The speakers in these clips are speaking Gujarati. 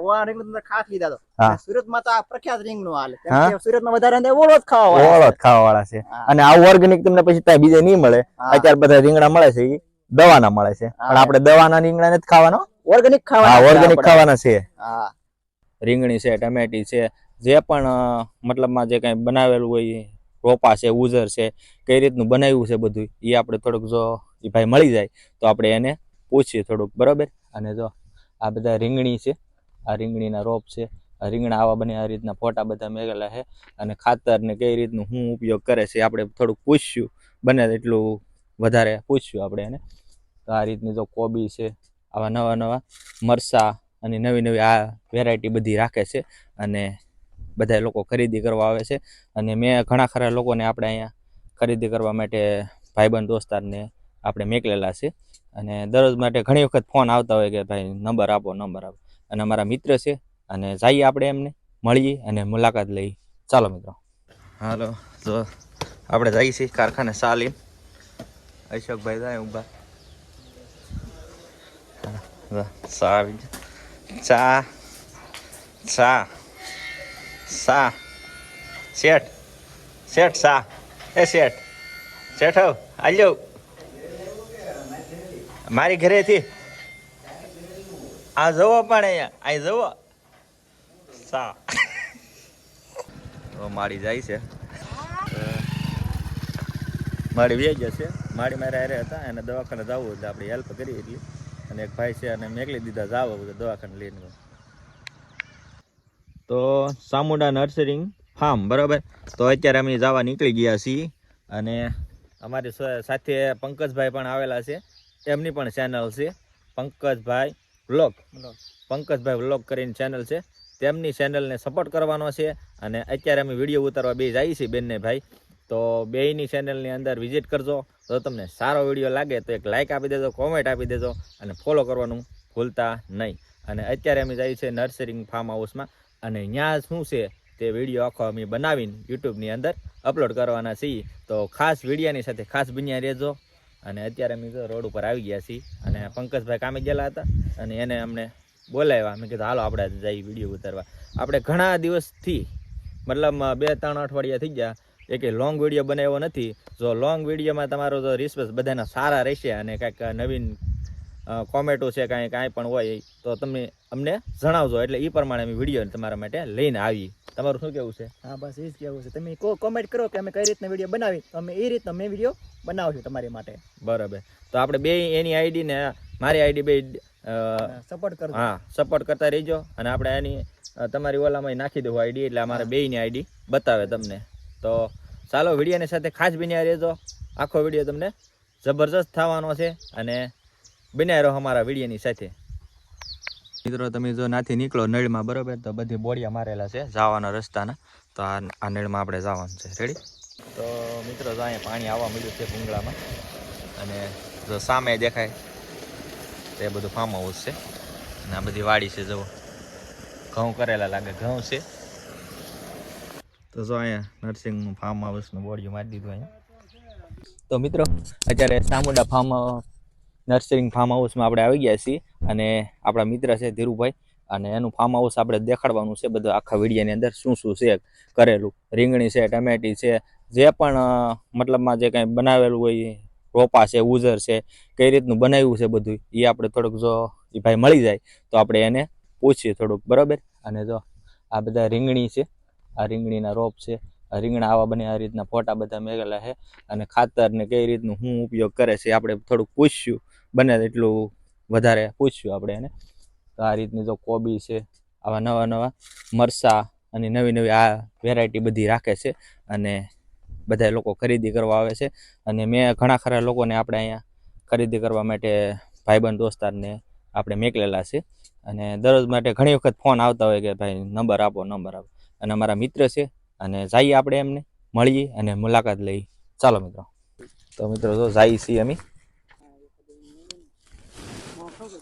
ઓવા ખાસ લીધા તો સુરતમાં તો આ પ્રખ્યાત રીંગણું હાલે. કેમ હા? કે સુરતમાં વધારે ઓળો જ ખાવા ઓળો જ ખાવા વાળા છે. અને આવું ઓર્ગેનિક તમને પછી ત્યાં બીજે નહીં મળે. અત્યારે બધા રીંગણા મળે છે દવાના મળે છે. પણ. આપણે દવાના રીંગણા નથી ખાવાનો ઓર્ગેનિક ખાવાના ઓર્ગેનિક ખાવાના છે. રીંગણી છે ટમેટી છે જે પણ મતલબ મતલબમાં જે કઈ બનાવેલું હોય રોપા છે ઉઝર છે કઈ રીતનું બનાવ્યું છે બધું એ આપણે થોડુંક જો એ ભાઈ મળી જાય તો આપણે એને પૂછીએ થોડુંક બરોબર? અને જો આ બધા રીંગણી છે. આ રીંગણીના રોપ છે. આ રીંગણા આવા બને આ રીતના ફોટા બધા મેગેલા છે. અને ખાતર ને કઈ રીતનું શું ઉપયોગ કરે છે આપણે થોડુંક પૂછ્યું બને એટલું વધારે પૂછ્યું આપણે એને. તો આ રીતની જો કોબી છે, આવા નવા નવા મરસા અને નવી નવી આ વેરાયટી બધી રાખે છે અને બધા લોકો ખરીદી કરવા આવે છે. અને મેં ઘણા ખરા લોકોને આપણે અહીંયા ખરીદી કરવા માટે ભાઈબંધ દોસ્તારને આપણે મેકલેલા છે. અને દરરોજ માટે ઘણી વખત ફોન આવતા હોય કે ભાઈ, નંબર આપો નંબર આપો. અને અમારા મિત્ર છે. અને જઈએ આપણે એમને, મળીએ અને મુલાકાત લઈ ચાલો મિત્રો. હાલો, તો આપણે જઈએ છીએ કારખાને સાલીમ. અશોકભાઈ જાય ઊભા. સા ચા ચા, સા. શેઠ શેઠ, સા. એ શેઠ શેઠ, આલ્યો. મારી ઘરેથી આ જવો પણ અહીંયા. અહીં જવો સા માડી જાય છે. માડી વ્યાજ જશે માડી મારા હારે હતા એને દવાખાને જવું એટલે આપણે હેલ્પ કરી એટલી. અને એક ભાઈ છે અને મેકલી દીધા જાવ દવાખાને લઈને તો સામુંડા નર્સરિંગ ફાર્મ, બરાબર? તો અત્યારે અમે જવા નીકળી ગયા છીએ. અને અમારી સાથે પંકજભાઈ પણ આવેલા છે. એમની પણ ચેનલ છે. પંકજભાઈ વ્લોગ પંકજભાઈ વ્લોગ કરીને ચેનલ છે. તેમની ચેનલને સપોર્ટ કરવાનો છે અને અત્યારે અમે વીડિયો ઉતારવા બે જઈએ છીએ બેનને ભાઈ. તો બેયની ચેનલની અંદર વિઝિટ કરજો. તો તમને સારો વીડિયો લાગે તો એક લાઇક આપી દેજો કોમેન્ટ આપી દેજો અને ફોલો કરવાનું ભૂલતા નહીં. અને અત્યારે અમે જઈએ છીએ નર્સરિંગ ફાર્મ હાઉસમાં અને ત્યાં શું છે તે વીડિયો આખો અમે બનાવીને યુટ્યુબની અંદર અપલોડ કરવાના છીએ. તો ખાસ વિડીયાની સાથે ખાસ બન્યા રહેજો. અને અત્યારે અમે તો રોડ ઉપર આવી ગયા છીએ અને પંકજભાઈ કામે ગયેલા હતા અને એને અમને બોલાવ્યા. મેં કીધું, હાલો, આપણે જઈ વીડિયો ઉતારવા. આપણે ઘણા દિવસથી, મતલબ બે, ત્રણ અઠવાડિયા થઈ ગયા, એક લોંગ વીડિયો બનાવ્યો નથી. જો લોંગ વિડીયોમાં તમારો તો રિસ્પોન્સ બધાના સારા રહેશે અને કાંઈક નવીન કોમેન્ટો છે કાંઈ કાંઈ પણ હોય તો તમે અમને જણાવજો. એટલે એ પ્રમાણે અમે વીડિયો તમારા માટે લઈને આવીએ. તમારું શું કેવું છે? હા બસ એ જ કેવું છે. તમે કોમેન્ટ કરો કે અમે કઈ રીતના વીડિયો બનાવી. તો અમે એ રીતના મેં વીડિયો બનાવશું તમારી માટે. બરાબર. તો આપણે બે એની આઈડી ને મારી આઈડી બે સપોર્ટ કરો હા સપોર્ટ કરતા રહીજો. અને આપણે એની તમારી ઓલામાં નાખી દેવું આઈડી એટલે અમારે બેયની આઈડી બતાવે તમને. તો ચાલો વિડીયોની સાથે ખાસ બન્યા રહેજો. આખો વીડિયો તમને જબરજસ્ત થવાનો છે. અને બન્યા રહો અમારા વિડીયોની સાથે. મિત્રો, તમે જો નાથી નીકળો નળમાં, બરોબર? તો બધી બોડિયા મારેલા છે જવાના રસ્તાના. તો આ આ નળમાં આપણે જવાનું છે. રેડી તો મિત્રો, જો અહીંયા પાણી આવવા મળ્યું છે ભૂંગળામાં. અને જો સામે દેખાય, તે બધું ફાર્મ હાઉસ છે. અને આ બધી વાડી છે જુઓ ઘઉં કરેલા લાગે, ઘઉં છે. તો જો અહીંયા નર્સિંગનું ફાર્મ હાઉસનું બોડિયું મારી દીધું અહીંયા. તો મિત્રો, અત્યારે સામુંડા ફાર્મ નર્સરિંગ ફાર્મ હાઉસમાં આપણે આવી ગયા છીએ અને આપણા મિત્ર છે ધીરુભાઈ અને એનું ફાર્મ હાઉસ આપણે દેખાડવાનું છે બધું આખા વિડીયાની અંદર શું શું છે, કરેલું, રીંગણી છે, ટમેટી છે, જે પણ મતલબમાં જે કાંઈ બનાવેલું હોય, રોપા છે ઉઝર છે, કઈ રીતનું બનાવ્યું છે બધું એ આપણે થોડુંક જો એ ભાઈ મળી જાય તો આપણે એને પૂછીએ થોડુંક, બરાબર? અને જો આ બધા રીંગણી છે, આ રીંગણીના રોપ છે રીંગણા આવા બને આ રીતના ફોટા બધા મેગેલા છે અને ખાતર ને કઈ રીતનું શું ઉપયોગ કરે છે આપણે થોડુંક પૂછ્યું બને એટલું વધારે પૂછ્યું આપણે એને. તો આ રીતની જો કોબી છે, આવા નવા નવા મરસા અને નવી નવી આ વેરાયટી બધી રાખે છે અને બધા લોકો ખરીદી કરવા આવે છે. અને મેં ઘણા ખરા લોકોને આપણે અહીંયા ખરીદી કરવા માટે ભાઈબંધ દોસ્તારને આપણે મેકલેલા છે. અને દરરોજ માટે ઘણી વખત ફોન આવતા હોય કે ભાઈ નંબર આપો નંબર આપો. અને અમારા મિત્ર છે અને જઈએ આપણે એમને, મળીએ અને મુલાકાત લઈ ચાલો મિત્રો. તો મિત્રો જો જઈએ છીએ અમે.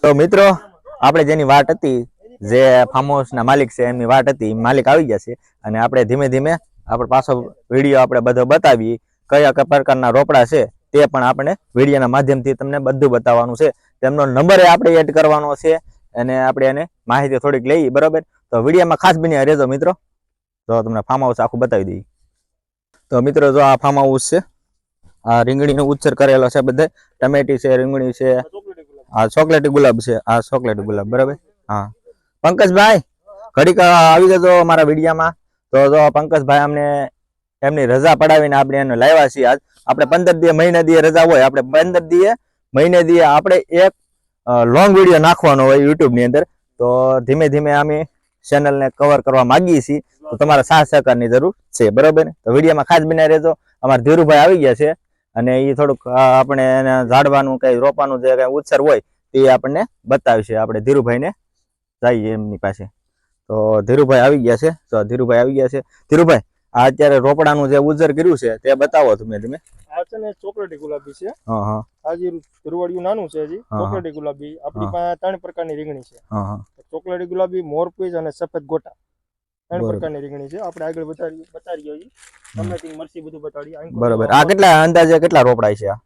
તો મિત્રો, આપણે જેની વાટ હતી, જે ફાર્મ હાઉસના માલિક છે, એમની વાટ હતી માલિક આવી ગયા છે. અને આપણે ધીમે ધીમે આપણે પાછો વીડિયો આપણે બધો બતાવીએ, કયા કયા પ્રકારના રોપડા છે, તે પણ આપણે વિડીયોના માધ્યમથી તમને બધું બતાવવાનું છે. તેમનો નંબર આપણે એડ કરવાનો છે, અને આપણે એને માહિતી થોડીક લઈએ, બરાબર? તો વિડીયોમાં ખાસ બની રહેજો મિત્રો. તો તમને ફાર્મ હાઉસ આખું બતાવી દઈએ. તો મિત્રો, જો આ ફાર્મ હાઉસ છે, આ રીંગણીનો ઉછેર કરેલો છે બધે. ટમેટી છે, રીંગણી છે આ ચોકલેટી ગુલાબ છે, આ ચોકલેટી ગુલાબ, બરાબર? હા. પંકજભાઈ, ઘડીક આવી જજો અમારા વિડીયામાં. તો જો પંકજભાઈ અમને એમની રજા પડાવીને આપણે એને લાવ્યા છીએ આજ. આપણે પંદર દિવસ, મહિના દિવસ રજા હોય, આપણે પંદર દિવસ, મહિને દિવસ આપણે એક લોંગ વીડિયો નાખવાનો હોય યુટ્યુબની અંદર. તો, ધીમે ધીમે અમે ચેનલને કવર કરવા માંગીએ છીએ. તો તમારા સાથ સહકારની જરૂર છે, બરોબર? ને તો વિડીયોમાં ખાસ બનાવી રહેજો. અમારા ધીરુભાઈ આવી ગયા છે. અને એ થોડુંક આપણે એને ઝાડવાનું કઈ રોપવાનું જે કઈ ઉત્સર હોય તે આપણને બતાવશે. આપણે ધીરુભાઈને જઈએ એમની પાસે. તો ધીરુભાઈ આવી ગયા છે. તો ધીરુભાઈ આવી ગયા છે. ધીરુભાઈ આ અત્યારે રોપડાનું જે ઉજર કર્યું છે તે બતાવો તમે તમે. આ છે ને ચોકલેટી ગુલાબી છે. હા હા. આ જે ધુરવાડિયું નાનું છે હજી ચોકલેટી ગુલાબી. આપણી પાસે ત્રણ પ્રકારની રીંગણી છે. હા હા. ચોકલેટી ગુલાબી મોરપીસ અને સફેદ ગોટા. ત્રણ પ્રકારની રીંગણી છે. આપણે આગળ બતાવી હજી તમને થી મરસી બધું બતાડીએ. અહીં બરોબર. આ કેટલા અંદાજે કેટલા રોપડાય છે આ?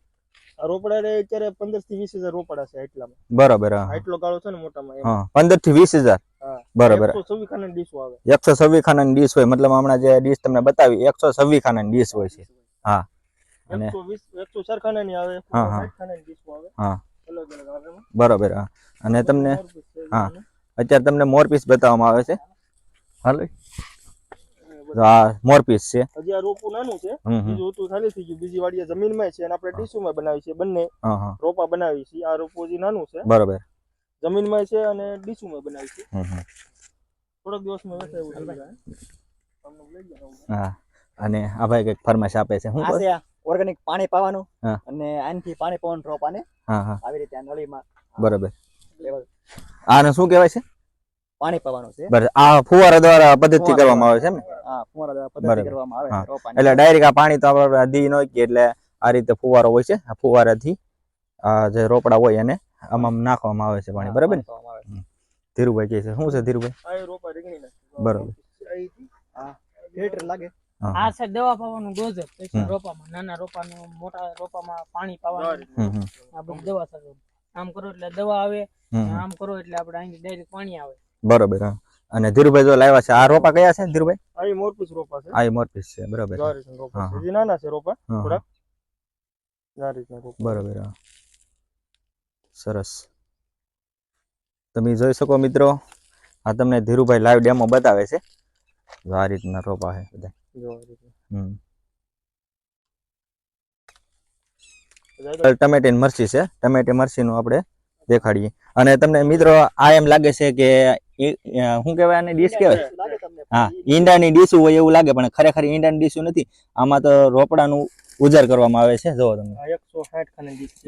રોપડા રે અત્યારે પંદરથી વીસ હજાર રોપડા છે એટલામાં બરોબર હા. એટલો ગાળો છે ને મોટામાં હા પંદરથી વીસ હજાર. હા. બરોબર. એકસો છવ્વીસ ખાનાની ડીશો આવે એકસો છવ્વીસ ખાનાની ડીશ હોય મતલબ હમણાં જે ડીશ તમને બતાવી એકસો છવ્વીસ ખાનાની ડીશ હોય છે. હા. અને- એકસો વીસ એકસો ચાર આવે હા, હા. સાઠ ખાનાની ડીશો આવે હા. બરોબર હા. અને તમને હા. અત્યારે તમને મોર પીસ બતાવવામાં આવે છે. હાલો? આ મોર છે. હજી આ રોપું નાનું છે. હમ હમ. બીજું હતું ખાલી થઈ ગયું. બીજી વાડીએ જમીનમાં છે અને આપણે ડીશુમાં બનાવી છે બંને. હા હા. રોપા બનાવી છે. આ રોપો હજી નાનું છે. બરોબર. જમીનમાં છે અને ડીશુમાં બનાવી છે. થોડાક દિવસમાં વેચાય. હા. અને આ ભાઈ કંઈક ફરમાશ આપે છે. હું ઓર્ગેનિક પાણી પાવાનું અને આનથી પાણી પાવાનું રોપાને આને હા હા. આવી રીતે નળીમાં બરોબર. આને શું કહેવાય છે? પાણી પાવાનું છે. બરાબર. આ ફુવારા દ્વારા પદ્ધતિ કરવામાં આવે છે એમ ને? હા ફુવારા દ્વારા પદ્ધતિ કરવામાં આવે છે એટલે ડાયરેક્ટ આ પાણી તો આપણે દી ન કે એટલે આ રીતે ફુવારો હોય છે. આ ફુવારાથી આ જે રોપડા હોય એને આમાં નાખવામાં આવે છે પાણી. બરાબર ને? ધીરુભાઈ કહે છે. શું છે ધીરુભાઈ? આ રોપા રીંગણીના છે. બરોબર. લાગે. આ છે દવા પાવાનું ડોઝર પછી રોપામાં નાના રોપાનું મોટા રોપામાં પાણી પાવાનું. આ બધું દવા સાથે આમ કરો એટલે દવા આવે. આમ કરો એટલે આપણે અહીં ડાયરેક્ટ પાણી આવે. બરોબર હા. અને ધીરુભાઈ જો લાવ્યા છે. આ રોપા કયા છે ધીરુભાઈ? આ મોરપીસ રોપા છે. આ મોરપીસ છે બરોબર. રોપા છે. નાના છે રોપા થોડા. બરોબર હા. સરસ. તમે જોઈ શકો મિત્રો આ તમને ધીરુભાઈ લાઈવ ડેમો બતાવે છે. જો આ રીતના રોપા છે બધા. હમ. ટમેટી મરચી છે. ટમેટી મરચીનું આપણે દેખાડીએ. અને તમને મિત્રો આ એમ લાગે છે કે શું કહેવાય આને ડીશ કહેવાય? હા ઈંડાની ડીશું હોય એવું લાગે પણ ખરેખર ઈંડાની ડીશું નથી. આમાં તો રોપડાનું ઉજાર કરવામાં આવે છે. જોવો તમે.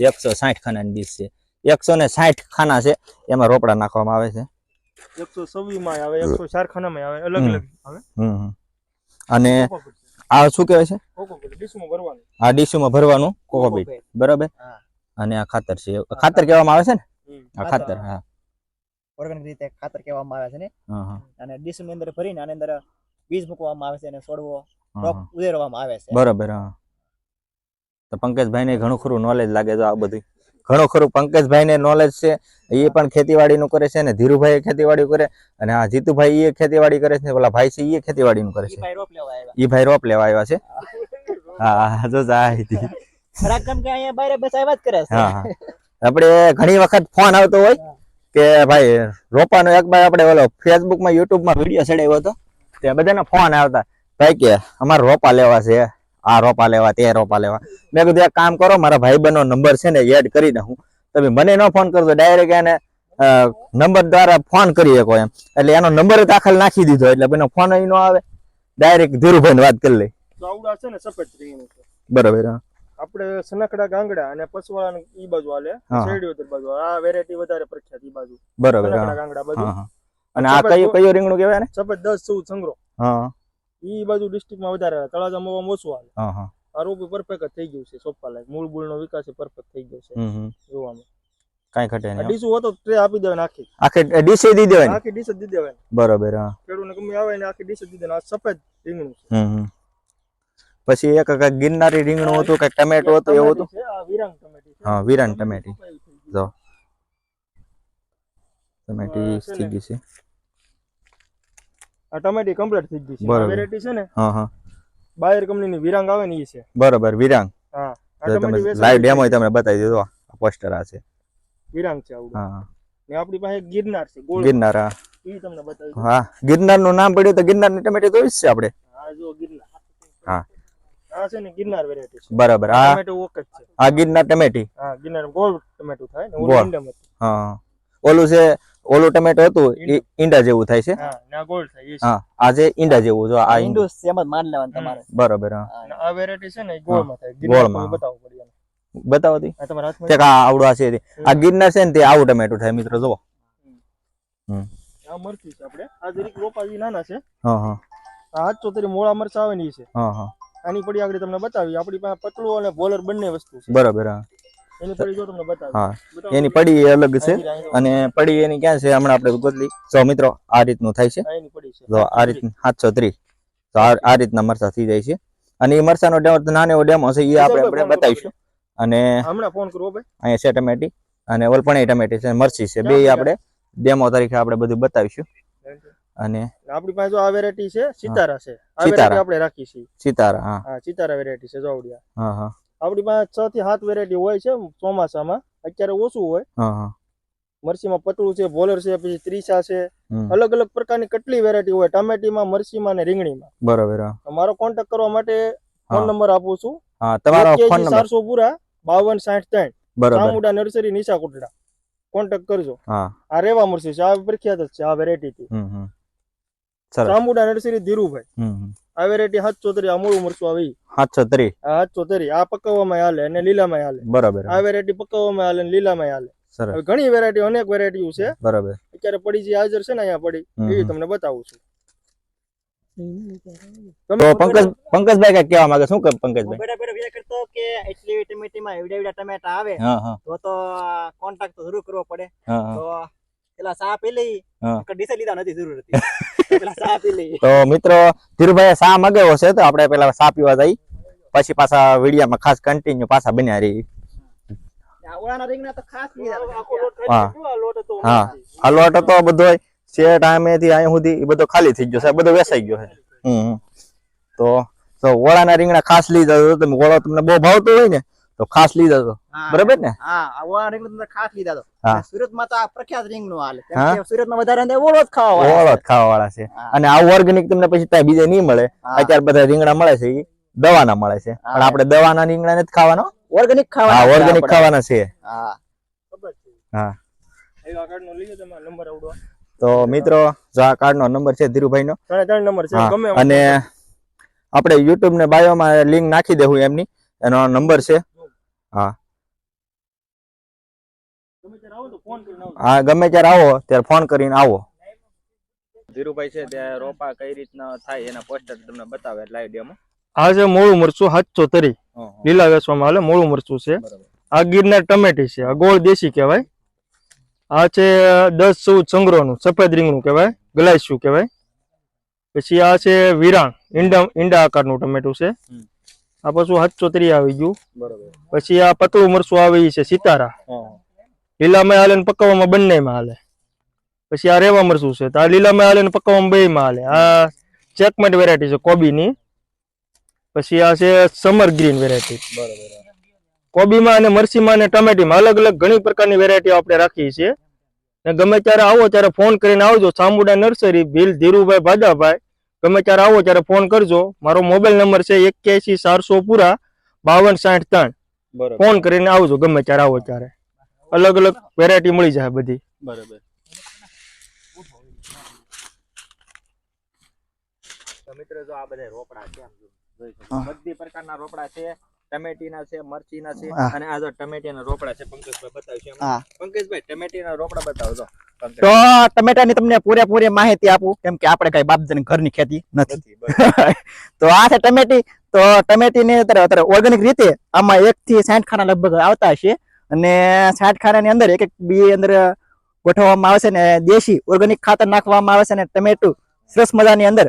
એકસો સાઠ ખાનાની ડીશ છે. એકસો ને સાઠ ખાના છે એમાં રોપડા નાખવામાં આવે છે. એકસો છવ્વીસ આવે એકસો ચાર ખાનામાં આવે અલગ હમ. અલગ આવે. હમ હમ. અને. આ શું કહેવાય છે? આ ડીશુમાં ભરવાનું કોકોપીટ. બરાબર? અને આ ખાતર છે. ખાતર કહેવામાં આવે છે ને? આ. ખાતર. હા. ઓર્ગેનિક રીતે ખાતર કહેવામાં આવે છે ને? અને ડીશની અંદર ભરીને આની અંદર બીજ મૂકવામાં આવે છે અને છોડવો ક્રોપ ઉદેરવામાં આવે છે. બરોબર તો પંકજભાઈ ને ઘણું ખરું નોલેજ લાગે છે આ બધું ઘણું ખરું પંકજભાઈ ને નોલેજ છે એ પણ ખેતીવાડી નું કરે છે ને ધીરુભાઈ ખેતીવાડી કરે અને આ જીતુભાઈ એ ખેતીવાડી કરે છે ઓલા ભાઈ છે. એ ખેતીવાડી નું કરે છે એ ભાઈ રોપ લેવા આવ્યા છે. હા જો જાય ખરાક કેમ કે અહીંયા બસ આવ્યા જ કરે છે. આપણે ઘણી વખત ફોન આવતો હોય કે ભાઈ રોપાનો એક ભાઈ આપણે ઓલો ફેસબુકમાં યુટ્યુબ વીડિયો ચડાવ્યો હતો. તે બધાને ફોન આવતા ભાઈ કે અમારે રોપા લેવા છે. આ રોપા લેવા તે રોપા લેવા. મેં કીધું એક કામ કરો મારા ભાઈબંધનો નંબર છે ને એડ કરી નાખું. તમે મને ન ફોન કરજો ડાયરેક્ટ એને નંબર દ્વારા ફોન કરી શકો એમ. એટલે એનો નંબર દાખલ નાખી દીધો એટલે એનો ફોન ન આવે. ડાયરેક્ટ ધીરુભાઈ વાત કરી લઈ. બરોબર હા. આપણે સનકડા ગાંગડા અને પસવાળા ઈ બાજુ હાલે. શેરડીઓ બાજુ આ વેરાયટી વધારે પ્રખ્યાત ઈ બાજુ. બરાબર સનકડા ગાંગડા બાજુ. અને આ કયો કયો રીંગણું કહેવાય ને સફેદ દસ ચૌદ સંગ્રહ હા. ઈ બાજુ ડિસ્ટ્રિક્ટમાં વધારે તળાજા મોવામાં ઓછું હાલે. હા હા. આ રોપી પરફેક્ટ થઈ ગયું છે સોપા લાયક મૂળ બૂળનો વિકાસ પરફેક્ટ થઈ ગયો છે જોવામાં. કઈ ઘટે નહીં નહીં હોય તો ટ્રે આપી દેવાય આખી. આખી ડીશે દી દેવાય આખી ડીશ દી દેવાય બરાબર હા. ખેડૂતને ગમે આવે ને આખી ડીશ દી દેવાય આ સફેદ રીંગણું હમ. પછી એક ગિરનારી રીંગણું હતું કાંઈક ટમેટો હતું એવું હતું. હા, વિરાન ટમેટી. જો. ટમેટી થઈ. ગઈ છે આ ટમેટી કમ્પ્લીટ થઈ ગઈ છે. વેરાયટી છે ને હા હા બાયર કંપનીની વિરાંગ આવે ને એ છે બરોબર વિરાંગ હા તમે લાઈવ ડેમો. તમને બતાવી દીધો આ પોસ્ટર આ છે વિરાંગ છે આવડું હા હા. ને આપણી પાસે ગિરનાર છે ગોળ ગિરનાર હા. એ તમને બતાવી હા ગિરનારનું નામ પડ્યું તો ગિરનારની ટમેટી તો છે આપણે હા જો ગિરનાર હા. આ છે ને ગિરનાર વેરાયટી છે. બરાબર. આ ટમેટો ઓક જ છે. આ ગિરનાર ટમેટી હા ગિરનાર ગોળ ટમેટો થાય ને ઓલું ઇન્ડમ હતું. હા. ઓલું છે ઓલું ટમેટો હતું ઈ ઈંડા. જેવું થાય છે? હા ને આ ગોળ થાય છે. હા આ જે ઈંડા જેવું જો આ ઈંડું. સેમ જ માન લેવાનું તમારે. બરાબર હા. આ વેરાયટી છે ને ગોળમાં થાય. ગિરનાર ગોળમાં. તમને બતાવવું બતાવો દી. આ તમારા હાથમાં કે આ આવડું આ છે આ ગિરનાર છે ને તે આવું ટમેટું થાય મિત્રો જુઓ. હમ. આ મરચી છે આપણે. આ જરીક રોપા નાના છે. હા હા. આ ચોતરી મોળા મરચા આવે ને છે. હા હા. આની પડી આગળ તમને બતાવી આપણી પાસે પતલું અને બોલર બંને વસ્તુ છે. બરાબર હા. એની પડી જો તમને બતાવી હા. એની પડી અલગ છે અને પડી એની ક્યાં છે? હમણાં આપણે ગોતલી. જો મિત્રો આ રીતનું થાય છે. એની પડી છે. જો આ રીત સાતસો ત્રીસ. તો આ રીતના મરચા થઈ જાય છે. અને એ મરસાનો ડેમો નાનો એવો ડેમો છે એ આપણે આપણે બતાવીશું. અને હમણાં ફોન કરો ભાઈ અહીંયા છે ટમેટી અને ઓલપણી ટમેટી છે મરચી છે. બે આપણે ડેમો તરીકે આપણે બધું બતાવીશું. અને આપણી પાસે જો આ વેરાયટી છે સિતારા છે. આ વેરાયટી આપણે રાખી છે સિતારા હા. હા સિતારા વેરાયટી છે જોવડિયા. હા હા. આપણી પાસે છ થી સાત વેરાયટી હોય છે ચોમાસામાં. અત્યારે ઓછું હોય. હા હા. મરસીમાં પતળું છે બોલર છે પછી ત્રીસા છે. અલગ અલગ પ્રકારની કેટલી વેરાયટી હોય ટામેટીમાં મરસીમાં અને રીંગણીમાં. બરાબર મારો કોન્ટેક્ટ કરવા માટે ફોન નંબર આપું છું. હા તમારો ફોન નંબર ચારસો પૂરા બાવન સાઠ ત્રણ. બરોબર. ચામુંડા નર્સરી નીચા કોટડા કોન્ટેક્ટ કરજો. હા. આ રેવા મરસી છે આ પ્રખ્યાત જ છે આ વેરાયટી સરસ ચામુંડા નર્સરી ધીરુભાઈ. આ વેરાયટી હાથ ચોતરી આ મૂળું મરચું આવી. હાથ ચોતરી? હાથ ચોતરી આ પકવવામાં હાલે અને લીલામાં હાલે. બરાબર. આ વેરાયટી પકવવામાં હાલે અને લીલામાં હાલે. સરસ. ઘણી વેરાયટી અનેક વેરાયટીઓ છે. બરાબર. અત્યારે પડી જે હાજર છે ને અહીંયા પડી એ. તમને બતાવું છું. તો પંકજ પંકજભાઈ કઈ કહેવા માંગે શું કહે પંકજભાઈ? બેટા બેટા વિચાર કરતો કે એટલી ટમેટીમાં એવડા એવડા ટમેટા આવે તો તો કોન્ટેક્ટ તો જરૂર કરવો પડે. તો પેલા ચા પી ડીસે લીધા નથી જરૂર હતી. પેલા તો મિત્રો ધીરુભાઈ સા મગાવ્યો છે તો આપણે પેલા સા પીવા જઈ. પછી પાછા વિડીયામાં ખાસ કન્ટિન્યુ પાછા બન્યા રહી. ઓળાના ખાસ લીધા આખો લોટ હતા. હા. આ લોટ હતો? હા. આ લોટ હતો બધો છે ટાઈમે થી અહીંયા સુધી એ બધો ખાલી થઈ ગયો છે. બધો વેસાઈ ગયો છે. હમ. તો તો ઓળાના રીંગણા ખાસ લીધા તો તમે ઓળો તમને બહુ ભાવતો હોય ને તો ખાસ લીધા તો. બરાબર ને? હા ઓળા રીંગણા ખાસ લીધા તો. સુરતમાં તો આ પ્રખ્યાત રીંગણું હાલે. સુરતમાં વધારે ને ઓળો જ ખાવા ઓળો જ ખાવા વાળા છે અને આ ઓર્ગેનિક તમને પછી ત્યાં બીજે નહીં મળે. અત્યારે બધા રીંગણા મળે છે દવાના મળે છે. પણ આપણે દવાના રીંગણા નથી ખાવાનો ઓર્ગેનિક ખાવા હા ઓર્ગેનિક ખાવાના છે. હા. ખબર છે. હા. એ આગળ નો લઈ લો તમારો નંબર આવડો. તો મિત્રો જો આ કાર્ડ નો નંબર છે ધીરુભાઈ નો ત્રણે ત્રણ નંબર છે ગમે અને આપણે યુટ્યુબ ને બાયોમાં લિંક નાખી દેવું એમની. એનો નંબર છે. તમે ત્યારે આવો તો ફોન કરીને આવજો. હા ગમે ત્યારે આવો ત્યારે ફોન કરીને આવો. ધીરુભાઈ છે ત્યાં રોપા કઈ રીતના થાય એના પોસ્ટર તમને બતાવે લાઈવ ડેમો આ છે મોળું મરચું હાચો તરી લીલા વેચવામાં આવે મોળું મરચું છે. આ ગિરનાર ટમેટી છે આ ગોળ દેશી કહેવાય. આ છે દસ ચૌદ સંગ્રહનું સફેદ રીંગણું કહેવાય ગલાસ્યું કહેવાય. પછી આ છે વિરાણ ઈંડા ઈંડા આકારનું ટમેટું છે. આ પાછું તરી આવી ગયું. બરાબર. પછી આ પતળું મરચું આવે છે સિતારા. લીલામાં હાલે ને પકવવામાં બંનેમાં હાલે. પછી આ રેવા મરચું છે તો આ લીલામાં હાલે ને પકવવામાં બેયમાં હાલે. આ ચેકમેટ વેરાયટી છે કોબીની. પછી આ છે સમર ગ્રીન વેરાયટી બરાબર કોબીમાં અને મરસીમાં અને ટમેટીમાં અલગ અલગ ઘણી પ્રકારની વેરાયટીઓ આપણે રાખી છે ને ગમે ત્યારે આવો ત્યારે ફોન કરીને આવજો. સામુડા નર્સરી ભીલ ધીરુભાઈ ભાદાભાઈ. ગમે ત્યારે આવો ત્યારે ફોન કરજો. મારો મોબાઈલ નંબર છે એક્યાસી ચારસો પૂરા બાવન સાઠ ત્રણ. ફોન કરીને આવજો ગમે ત્યારે આવો ત્યારે. અલગ અલગ વેરાયટી મળી જાય બધી. બરાબર. તો જો આ બધા રોપડા છે. બધી પ્રકારના રોપડા છે. ટમેટીના છે મરચીના છે અને આ જો ટમેટીના રોપડા છે પંકજભાઈ બતાવશે હા. પંકજભાઈ ટમેટીના રોપડા બતાવજો. તો ટમેટાની તમને પૂરેપૂરી માહિતી આપું કેમ કે આપણે કઈ બાપદાની ઘરની ખેતી નથી. તો આ છે ટમેટી તો ટમેટી ને અત્યારે ઓર્ગેનિક રીતે આમાં એક થી સાઠ ખાના લગભગ આવતા હશે. અને સાઠ ખાનાની અંદર એક એક બી અંદર ગોઠવવામાં આવે છે ને દેશી ઓર્ગેનિક ખાતર નાખવામાં આવે છે ને ટમેટું. સરસ મજાની અંદર.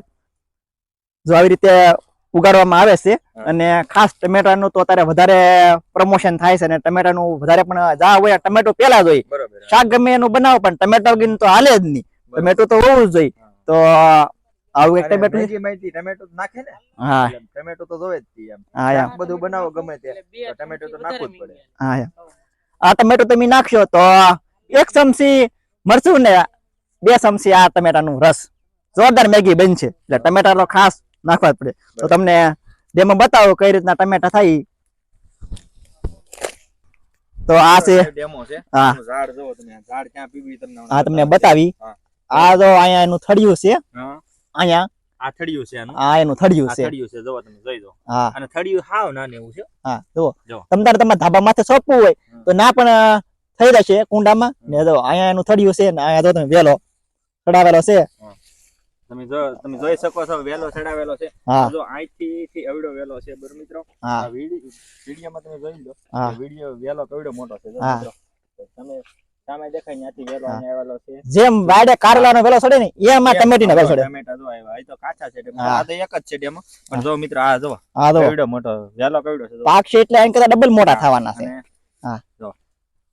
જો આવી રીતે ઉગાડવામાં આવે છે. અને ખાસ ટમેટાનું તો અત્યારે વધારે પ્રમોશન થાય છે અને ટમેટાનું વધારે પણ જા હોય ટમેટો પેલા જ હોય. શાક ગમે એનું બનાવો પણ ટમેટો વગર તો હાલે જ નહીં. ટમેટો તો હોવું જ જોઈએ. તો આવું એક ટમેટો માહિતી ટમેટો નાખે ને? હા. ટમેટો તો જોવે જ હા બધું બનાવો ગમે તે ટમેટો તો નાખવું જ પડે. હા આ ટમેટો તમે નાખશો તો એક ચમચી મરચું ને બે ચમચી આ ટમેટાનું રસ. જોરદાર મેગી બનશે. એટલે ટમેટા તો ખાસ નાખવા જ પડે. તો તમને ડેમો બતાવો કઈ રીતના ટમેટા થાય તો આ છે. ડેમો છે હા. ઝાડ જોવો તમે. ઝાડ ક્યાં પીવી તમને આ તમને બતાવી. આ જો અહીંયા એનું થડિયું છે. અહીંયા. આ થડિયું છે આનું? આ એનું થડિયું છે. થડિયું છે જોવો તમે જોઈ દો હા. અને થડિયું હાવ નાનું એવું છે. હા જો. તમ તારે તમારા ધાબા માથે સોપવું હોય તો ના પણ થઈ જશે કુંડામાં. ને જો અહીંયા એનું થડિયું છે ને અહીંયા જો તમે વેલો ચડાવેલો છે. તમે જો તમે જોઈ શકો છો વેલો ચડાવેલો છે. જો અહીંથી થી અવડો વેલો છે બરોબર મિત્રો? આ વીડિયો વિડીયોમાં તમે જોઈ લો. વીડિયો વેલો કવડો મોટો છે મિત્રો. તમે સામે દેખાય ત્યાંથી વેલો આવેલો છે. જેમ બાડે કારેલાનો વેલો ચડે ને એમાં ટમેટીનો વેલો ચડે ટમેટા જો આવ્યા. અહીં તો કાચા છે. આ તો એક જ છે ડેમો. પણ જો મિત્રો આ જો તો મોટો વેલો કવડો છે જો. પાકશે એટલે એમ કરતા ડબલ મોટા થવાના છે.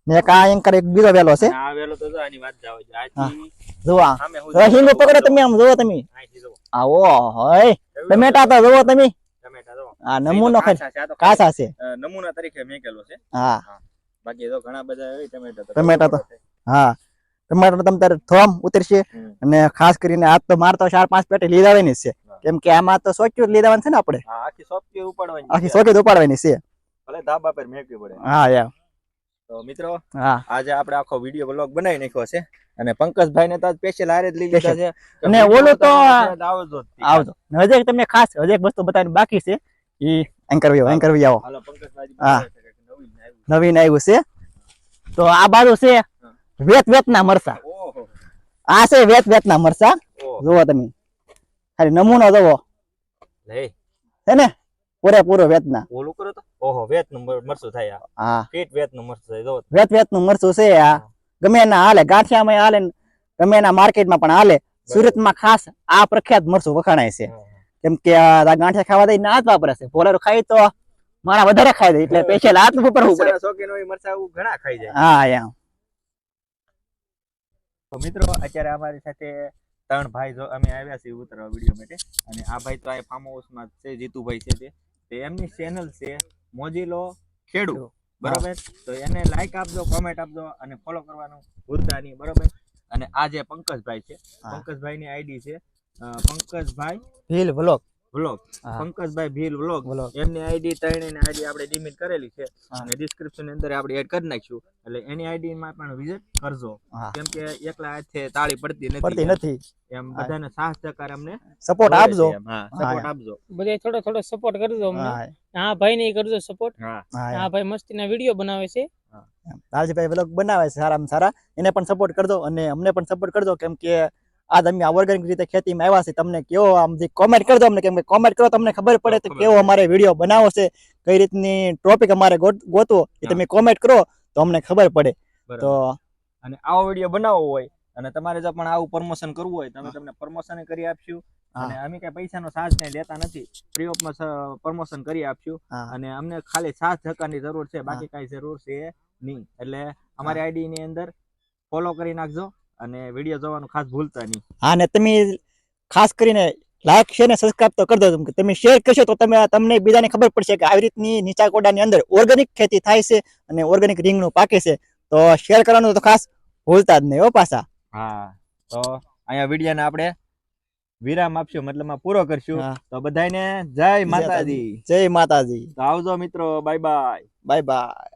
ને એક આ એમ એક બીજો વેલો છે. આ વેલો તો જો આની વાત જાવ આથી જુઓ આ. સામે હું હવે હિંગો પકડો તમે આમ જુઓ તમે. અહીંથી જુઓ. આવો હોય. ટમેટા તો જુઓ તમે. ટમેટા જુઓ. આ નમૂનો કાચા છે, આ તો ખાલી, કાસા છે. અ, નમૂના તરીકે મેકેલો છે. હા. બાકી તો ઘણા બધા હોય ટમેટા તો ટમેટા તો. હા. ટમાટર તમ તારે થોમ ઉતરશે. અને ખાસ કરીને આજ તો માર તો ચાર પાંચ પેટી લીધાવાની છે. કેમ કે આમાં તો સોચ્યું જ લીધાવાનું છે ને આપણે. આખી સોચ્યું ઉપાડવાની આખી સોચ્યું ઉપાડવાની છે. ભલે ધાબા પર મેકવી પડે. હા યાર તો મિત્રો હા. આજે આપણે આખો વીડિયો બ્લોગ બનાવી નાખ્યો છે. અને પંકજભાઈ ને તો સ્પેશિયલ હારે જ લઈ લીધા છે. અને ઓલું તો આવજો આવજો. હજે તમને ખાસ હજી એક વસ્તુ બતાવવાની બાકી છે. ઈ એન્કર આવો એન્કર આવો. હાલો પંકજભાઈ હા. નવીન આવ્યું. છે. તો આ બાજુ છે વેત વેતના મરસા. ઓહો. આ છે વેત વેતના મરસા. જોવો તમે. ખાલી નમૂનો જોવો લે છે ને? પૂરેપૂરો વેતના. ઓલું કરો તો. ઓહો વેતનું મર- મરચું થાય હા. ફીટ વેતનું મરચું થાય જો વેતનું મરચું છે આ. ગમે એના હાલે ગાંઠિયામાં હાલે ગમે એના માર્કેટમાં પણ હાલે સુરતમાં ખાસ આ પ્રખ્યાત મરચું વખાણાય છે. કેમ કે આ ગાંઠિયા ખાવા દઈને ના જ વાપરે છે. ભોલેરો ખાઈ તો મારા વધારે ખાઈ દે એટલે સ્પેશિયલ હાથ ઉપર પડે. શોખીન હોય મરચા ઘણા ખાઈ જાય. હા યા તો મિત્રો અત્યારે અમારી સાથે ત્રણ ભાઈ જો અમે આવ્યા છીએ ઉતરવા વીડિયો માટે. અને આ ભાઈ તો આ ફાર્મ હાઉસમાં માં છે જીતુભાઈ છે તે. એમની ચેનલ છે મોજીલો ખેડૂ બરોબર? તો એને લાઈક આપજો કોમેન્ટ આપજો અને ફોલો કરવાનું ભૂલતા નહીં બરોબર? અને આ જે પંકજભાઈ છે. પંકજભાઈની આઈડી છે Pankajbhai Bhil vlog vlog Pankajbhai Bhil vlog એમની આઈડી ત્રણેય આઈડી આપણે ડિમિટ કરેલી છે. અને ડિસ્ક્રિપ્શનની અંદર આપણે એડ કરી નાખીશું એટલે એની આઈડી માં પણ વિઝિટ કરજો. કેમ કે એકલા હાથે તાળી પડતી પડતી નથી. નથી એમ બધાને સાહસ સહકાર અમને સપોર્ટ આપજો. હા સપોર્ટ આપજો. બધાય થોડો થોડો સપોર્ટ કરજો અમને. હા. ભાઈ ને કરજો સપોર્ટ હા. ભાઈ મસ્તી ભાઈ મસ્તીના વીડિયો બનાવે છે. રાજભાઈ વ્લોગ બનાવે છે સારામાં સારા. એને પણ સપોર્ટ કરજો અને અમને પણ સપોર્ટ કરજો. કેમ કે આજ તમે આ ઓર્ગેનિક રીતે ખેતીમાં આવ્યા છે તમને કેવો આમ કોમેન્ટ કરજો અમને કેમ કે કોમેન્ટ કરો તમને ખબર પડે તો કેવો અમારે વીડિયો બનાવો છે કઈ રીતની ટોપિક અમારે ગોતવો એ તમે કોમેન્ટ કરો તો અમને ખબર પડે. તો અને આવો વીડિયો બનાવવો હોય અને તમારે જો પણ આવું પ્રમોશન કરવું હોય તમે તમને પ્રમોશન કરી આપશું અને અમે કઈ પૈસાનો સાથ કઈ લેતા નથી ફ્રી ઓફમાં પ્રમોશન કરી આપશું અને અમને ખાલી સાથ સહકારની જરૂર છે બાકી કઈ જરૂર છે નહીં. એટલે અમારી આઈડી ની અંદર ફોલો કરી નાખજો. અને વીડિયો જોવાનું ખાસ ભૂલતા નહીં. હા ને તમે ખાસ કરીને લાઈક શેર ને સબસ્ક્રાઇબ તો કરી દો કે તમે શેર કરશો તો તમે તમને બીજાને ખબર પડશે કે આવી રીતની નીચાકોડાની અંદર ઓર્ગેનિક ખેતી થાય છે અને ઓર્ગેનિક રીંગણું પાકે છે. તો શેર કરવાનું તો ખાસ ભૂલતા જ નહીં હો પાછા. હા તો અહીંયા વિડીયોને આપણે વિરામ આપશું. મતલબ પૂરો કરશું. તો બધાને જય માતાજી. જય માતાજી. તો આવજો મિત્રો. Bye bye bye bye